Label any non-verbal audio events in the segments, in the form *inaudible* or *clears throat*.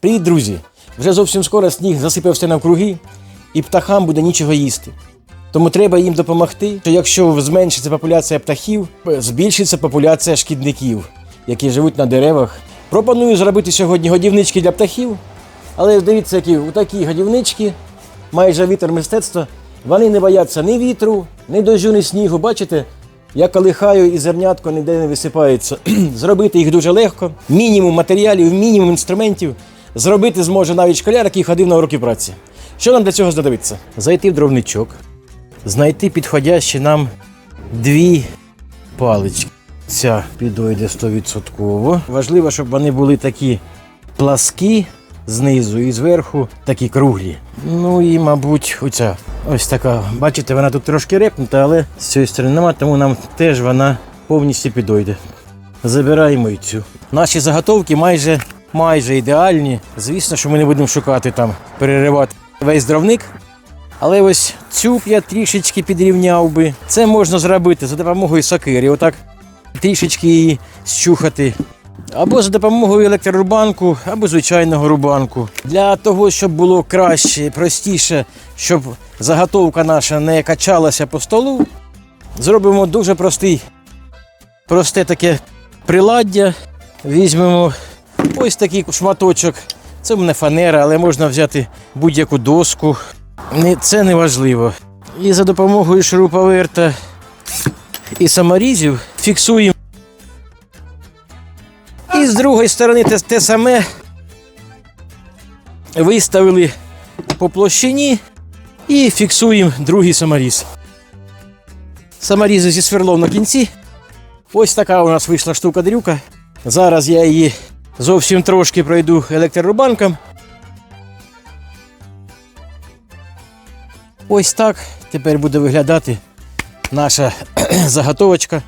Привіт, друзі! Вже зовсім скоро сніг засипався навкруги, і птахам буде нічого їсти. Тому треба їм допомогти, що якщо зменшиться популяція птахів, збільшиться популяція шкідників, які живуть на деревах. Пропоную зробити сьогодні годівнички для птахів, але дивіться, які у такі годівнички, майже вітер мистецтва, вони не бояться ні вітру, ні дощу, ні снігу. Бачите, я колихаю і зернятко ніде не висипається. *clears throat* Зробити їх дуже легко. Мінімум матеріалів, мінімум інструментів. Зробити зможе навіть школяр, який ходив на уроки праці. Що нам для цього знадобиться? Зайти в дровничок, знайти підходящі нам дві палички. Ця підойде 100%. Важливо, щоб вони були такі пласкі знизу і зверху такі круглі. Ну і, мабуть, оця ось така. Бачите, вона тут трошки репнута, але з цієї сторони нема, тому нам теж вона повністю підойде. Забираємо і цю. Наші заготовки майже, майже ідеальні. Звісно, що ми не будемо шукати там, переривати весь дровник. Але ось цю я трішечки підрівняв би. Це можна зробити за допомогою сокири. Отак трішечки її щухати. Або за допомогою електрорубанку, або звичайного рубанку. Для того, щоб було краще, простіше, щоб заготовка наша не качалася по столу, зробимо дуже простий, просте таке приладдя. Візьмемо ось такий шматочок. Це в мене фанера, але можна взяти будь-яку доску. Це не важливо. І за допомогою шуруповерта і саморізів фіксуємо. І з другої сторони те, те саме виставили по площині і фіксуємо другий саморіз. Саморізи зі сверлом на кінці. Ось така у нас вийшла штука-дрюка. Зараз я її зовсім трошки пройду електрорубанком. Ось так тепер буде виглядати наша *clears throat* заготовочка.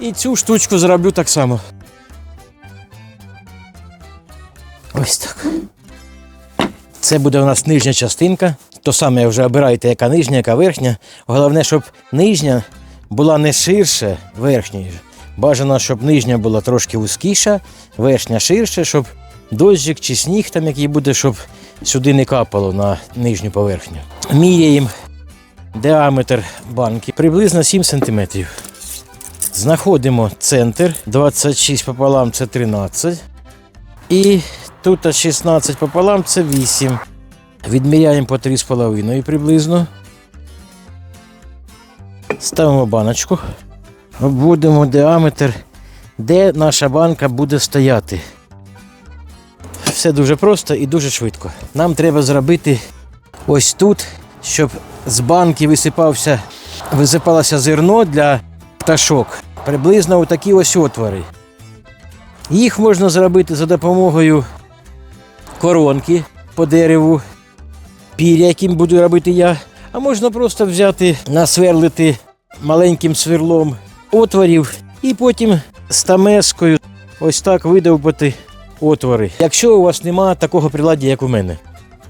І цю штучку зроблю так само. Ось так. Це буде у нас нижня частинка. То саме вже обирайте, яка нижня, яка верхня. Головне, щоб нижня була не ширше верхньої. Бажано, щоб нижня була трошки вузькіша, верхня ширше, щоб дощик чи сніг там який буде, щоб сюди не капало на нижню поверхню. Міряємо діаметр банки приблизно 7 см. Знаходимо центр 26 пополам це 13. І тут 16 пополам це 8. Відміряємо по 3,5 приблизно. Ставимо баночку. Обводимо діаметр, де наша банка буде стояти. Все дуже просто і дуже швидко. Нам треба зробити ось тут, щоб з банки висипався, висипалося зерно для пташок. Приблизно такі ось отвори. Їх можна зробити за допомогою коронки по дереву, піря, яким буду робити я. А можна просто взяти, насверлити маленьким сверлом отворів і потім стамескою ось так видовбати отвори. Якщо у вас немає такого приладдя, як у мене.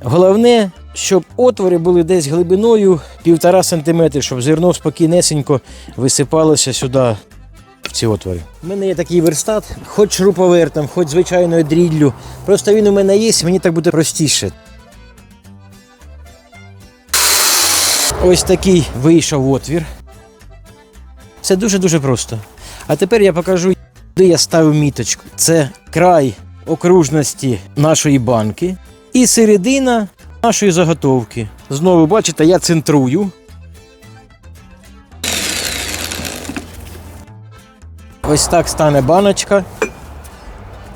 Головне, щоб отвори були десь глибиною півтора сантиметри, щоб зерно спокійнесенько висипалося сюди в ці отвори. У мене є такий верстат, хоч шуруповертом, хоч звичайною дріллю. Просто він у мене є, мені так буде простіше. Ось такий вийшов отвір. Це дуже-дуже просто. А тепер я покажу, де я ставив міточку. Це край окружності нашої банки і середина нашої заготовки. Знову бачите, я центрую. Ось так стане баночка.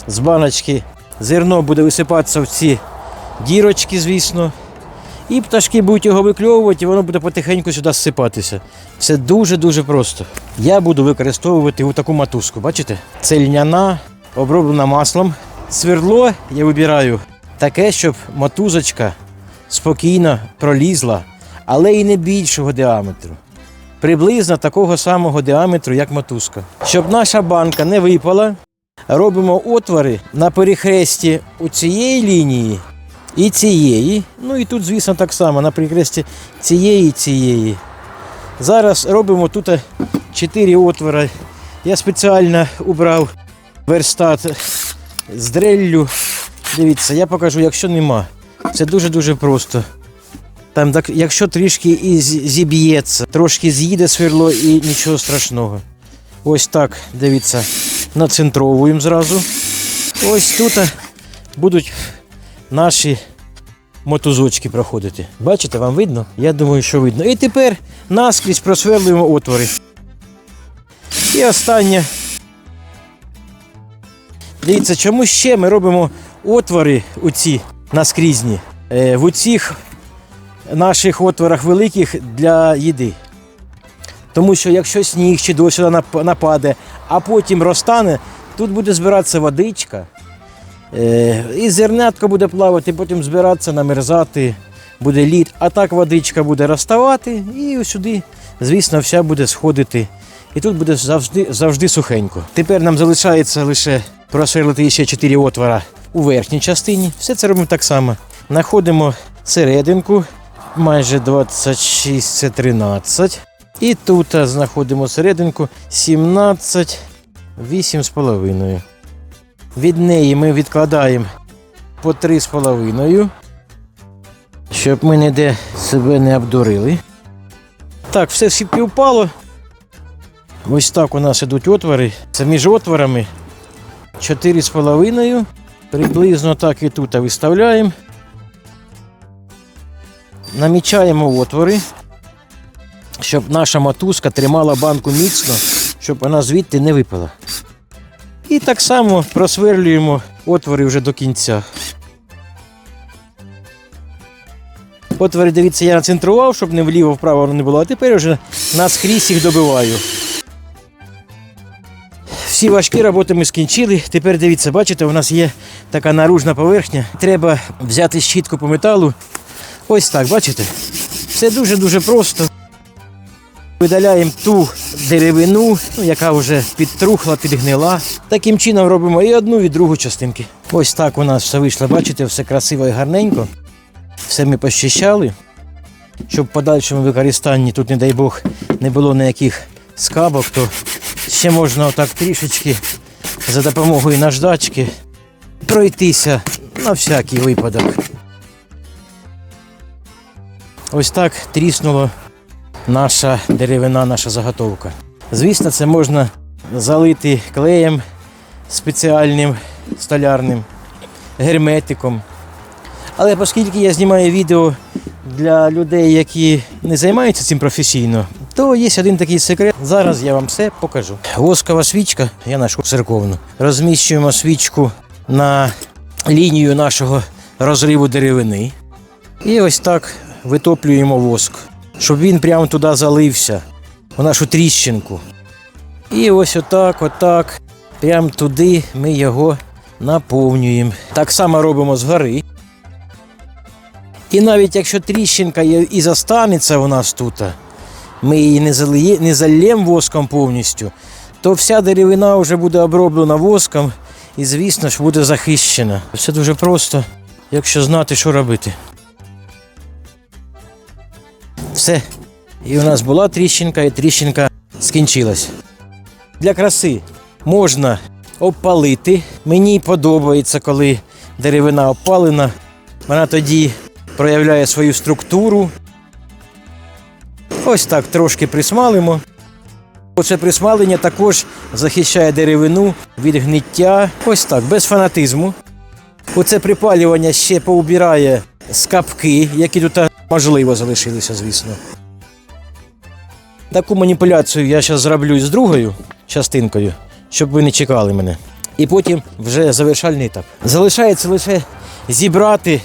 З баночки зерно буде висипатися в ці дірочки, звісно. І пташки будуть його викльовувати, і воно буде потихеньку сюди зсипатися. Все дуже-дуже просто. Я буду використовувати таку матузку. Бачите? Це льняна, оброблена маслом. Свердло я вибираю таке, щоб матузочка спокійно пролізла, але і не більшого діаметру приблизно такого самого діаметру, як мотузка. Щоб наша банка не випала, робимо отвори на перехресті у цієї лінії і цієї. Ну і тут, звісно, так само на перехресті цієї і цієї. Зараз робимо тут 4 отвори. Я спеціально убрав верстат з дреллю, Дивіться, я покажу, якщо нема. Це дуже-дуже просто. Там, якщо трішки і зіб'ється, трошки з'їде сверло і нічого страшного. Ось так, дивіться, нацентровуємо зразу. Ось тут будуть наші мотузочки проходити. Бачите, вам видно? Я думаю, що видно. І тепер наскрізь просверлюємо отвори. І останнє. Дивіться, чому ще ми робимо отвори у ці наскрізні. Е, в оцих наших отворах великих для їди. Тому що якщо сніг чи дощ нападе, а потім розтане, тут буде збиратися водичка. Е, і зернятко буде плавати, потім збиратися, намерзати, буде лід, а так водичка буде розставати і сюди, звісно, вся буде сходити. І тут буде завжди, завжди сухенько. Тепер нам залишається лише просверлити ще 4 отвора у верхній частині. Все це робимо так само. Знаходимо серединку, майже 26 це 13. І тут знаходимо серединку 17, 8,5. Від неї ми відкладаємо по 3,5, щоб ми ніде себе не обдурили. Так, все співпало. Ось так у нас ідуть отвори. Це між отворами 4,5. Приблизно так і тут виставляємо. Намічаємо отвори, щоб наша мотузка тримала банку міцно, щоб вона звідти не випала. І так само просверлюємо отвори вже до кінця. Отвори, дивіться, я нацентрував, щоб не вліво-вправо не було, а тепер вже наскрізь їх добиваю. Всі важкі роботи ми скінчили. Тепер дивіться, бачите, у нас є така наружна поверхня. Треба взяти щітку по металу. Ось так, бачите? Все дуже-дуже просто. Видаляємо ту деревину, ну, яка вже підтрухла, підгнила. Таким чином робимо і одну, і другу частинки. Ось так у нас все вийшло, бачите, все красиво і гарненько. Все ми пощищали, щоб в подальшому використанні тут, не дай Бог, не було ніяких скабок, то ще можна отак трішечки за допомогою наждачки пройтися на всякий випадок. Ось так тріснуло наша деревина, наша заготовка. Звісно, це можна залити клеєм спеціальним столярним, герметиком. Але оскільки я знімаю відео для людей, які не займаються цим професійно, то є один такий секрет. Зараз я вам все покажу. Воскова свічка, я нашу церковну. Розміщуємо свічку на лінію нашого розриву деревини. І ось так витоплюємо воск, щоб він прямо туди залився, у нашу тріщинку. І ось отак, отак, прямо туди ми його наповнюємо. Так само робимо згори. І навіть якщо тріщинка і застанеться у нас тут, ми її не, залиє, не зальємо воском повністю, то вся деревина вже буде оброблена воском і, звісно ж, буде захищена. Все дуже просто, якщо знати, що робити. Все. І у нас була тріщинка, і тріщинка скінчилась. Для краси можна обпалити. Мені подобається, коли деревина опалена. Вона тоді проявляє свою структуру. Ось так трошки присмалимо. Оце присмалення також захищає деревину від гниття. Ось так, без фанатизму. Оце припалювання ще поубирає скапки, які тут можливо залишилися, звісно. Таку маніпуляцію я зараз зроблю з другою частинкою, щоб ви не чекали мене. І потім вже завершальний етап. Залишається лише зібрати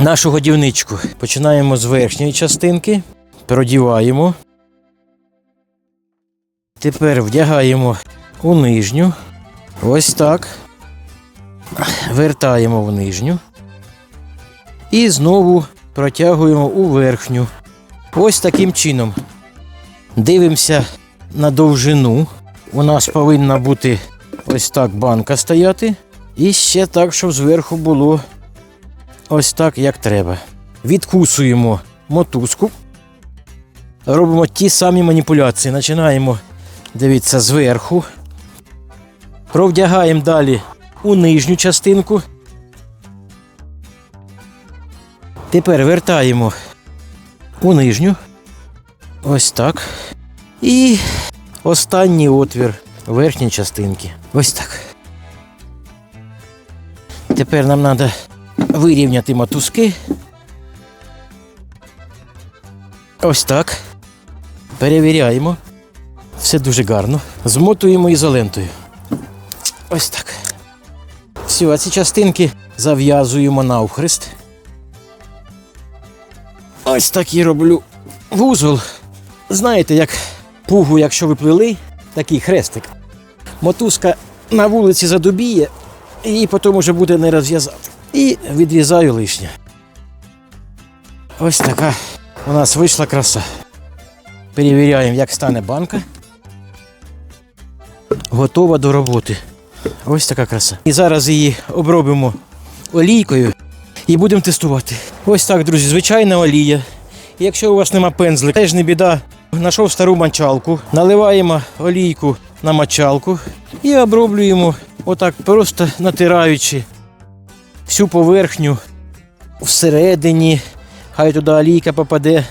нашу годівничку. Починаємо з верхньої частинки, продіваємо. Тепер вдягаємо у нижню. Ось так. Вертаємо в нижню. І знову протягуємо у верхню. Ось таким чином. Дивимося на довжину. У нас повинна бути ось так банка стояти. І ще так, щоб зверху було ось так, як треба. Відкусуємо мотузку. Робимо ті самі маніпуляції. Починаємо, дивіться, зверху. Провдягаємо далі у нижню частинку. Тепер вертаємо у нижню. Ось так. І останній отвір верхньої частинки. Ось так. Тепер нам треба вирівняти мотузки. Ось так. Перевіряємо. Все дуже гарно. Змотуємо ізолентою. Ось так. Все, а ці частинки зав'язуємо навхрест. Ось так і роблю вузол. Знаєте, як пугу, якщо ви плели, такий хрестик. Мотузка на вулиці задубіє, і потім вже буде не розв'язати. І відрізаю лишнє. Ось така у нас вийшла краса. Перевіряємо, як стане банка. Готова до роботи. Ось така краса. І зараз її обробимо олійкою і будемо тестувати. Ось так, друзі, звичайна олія. Якщо у вас нема пензлика, теж не біда. Знайшов стару мочалку, наливаємо олійку на мочалку і оброблюємо отак, просто натираючи всю поверхню всередині. Хай туди олійка попаде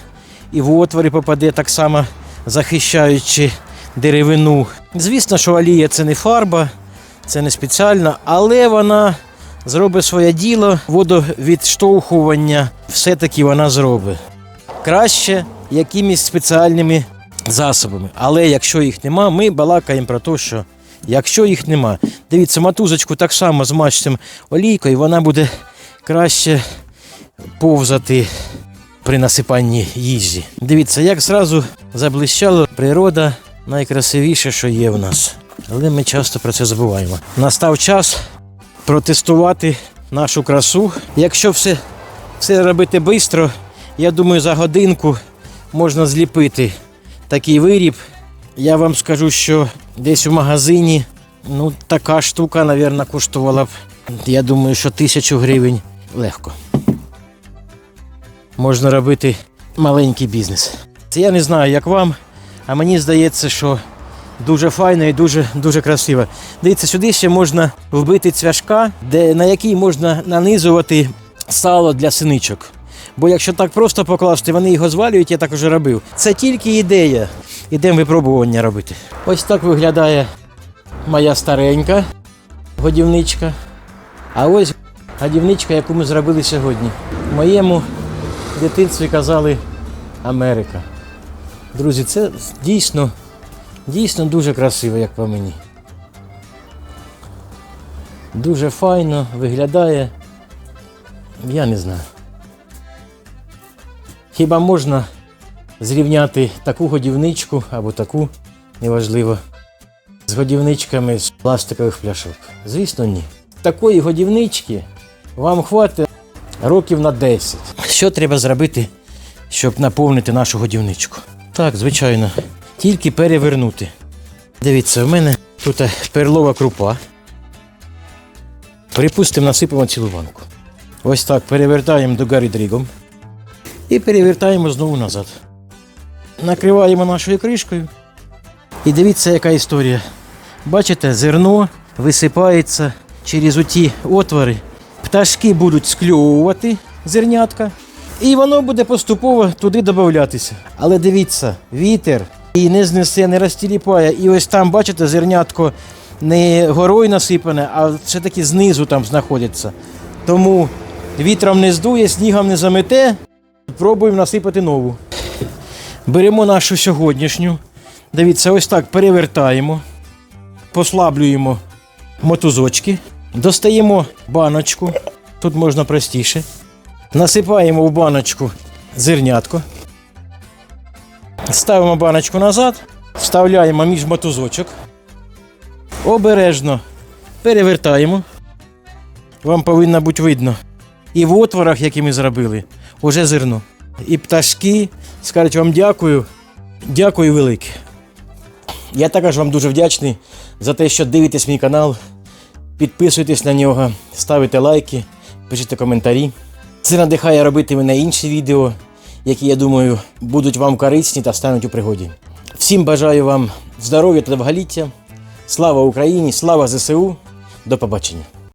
і в отвори попаде, так само захищаючи деревину. Звісно, що олія це не фарба, це не спеціально, але вона зробить своє діло, водовідштовхування все-таки вона зробить. Краще якимись спеціальними засобами. Але якщо їх нема, ми балакаємо про те, що якщо їх нема, дивіться, матузочку так само змачтемо олійкою, вона буде краще повзати при насипанні їжі. Дивіться, як зразу заблищало природа найкрасивіше, що є в нас. Але ми часто про це забуваємо. Настав час протестувати нашу красу. Якщо все, все робити швидко, я думаю, за годинку можна зліпити такий виріб. Я вам скажу, що десь у магазині ну, така штука, мабуть, коштувала б, я думаю, що тисячу гривень легко. Можна робити маленький бізнес. Це я не знаю, як вам, а мені здається, що дуже файно і дуже, дуже красиво. Дивіться, сюди ще можна вбити цвяшка, де, на який можна нанизувати сало для синичок. Бо якщо так просто покласти, вони його звалюють, я так вже робив. Це тільки ідея. Ідемо випробування робити. Ось так виглядає моя старенька годівничка. А ось годівничка, яку ми зробили сьогодні. Моєму дитинстві казали Америка. Друзі, це дійсно, дійсно дуже красиво, як по мені. Дуже файно виглядає. Я не знаю. Хіба можна зрівняти таку годівничку або таку, неважливо, з годівничками з пластикових пляшок? Звісно, ні. Такої годівнички вам хватить років на 10. Що треба зробити, щоб наповнити нашу годівничку? Так, звичайно, тільки перевернути. Дивіться, в мене тут перлова крупа. Припустимо, насипемо цілу банку. Ось так перевертаємо до гори дрігом і перевертаємо знову назад. Накриваємо нашою кришкою. І дивіться, яка історія. Бачите, зерно висипається через оті отвори. Пташки будуть скльовувати зернятка, і воно буде поступово туди додатися. Але дивіться, вітер і не знесе, не розтіліпає. І ось там, бачите, зернятко не горою насипане, а все-таки знизу там знаходиться. Тому вітром не здує, снігом не замете. Пробуємо насипати нову. Беремо нашу сьогоднішню. Дивіться, ось так перевертаємо, послаблюємо мотузочки, достаємо баночку. Тут можна простіше. Насипаємо в баночку зернятко. Ставимо баночку назад, вставляємо між мотузочок. Обережно перевертаємо. Вам повинно бути видно. І в отворах, які ми зробили, уже зерно. І пташки скажуть вам дякую. Дякую велике. Я також вам дуже вдячний за те, що дивитесь мій канал. Підписуйтесь на нього, ставите лайки, пишіть коментарі. Це надихає робити мене інші відео, які, я думаю, будуть вам корисні та стануть у пригоді. Всім бажаю вам здоров'я та довголіття. Слава Україні! Слава ЗСУ! До побачення!